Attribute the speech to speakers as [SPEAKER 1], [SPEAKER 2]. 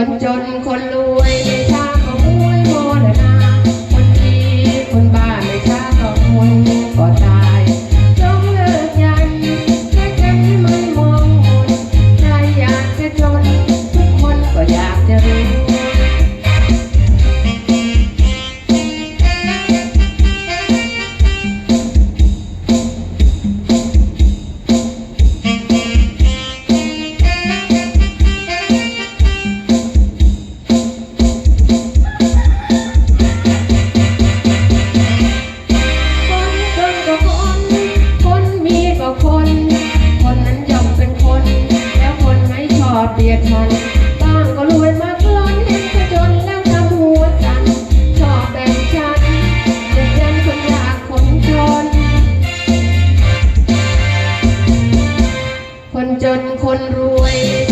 [SPEAKER 1] คนจนคนรวยไม่ช้าก็มวยโมเดนาคนดีคนบ้าไม่ช้าก็มวยก็ตายจงเลิกยันแค่แค่ไม่มองมนใครอยากจะจน ทุกคนก็อยากจะรวย ยดฉันบ้างก็รวยมากล้นเห็นคนจนแล้วทำหัวสันชอบแบ่งฉันเด็กยันคนยากคนจน คนจนคนรวย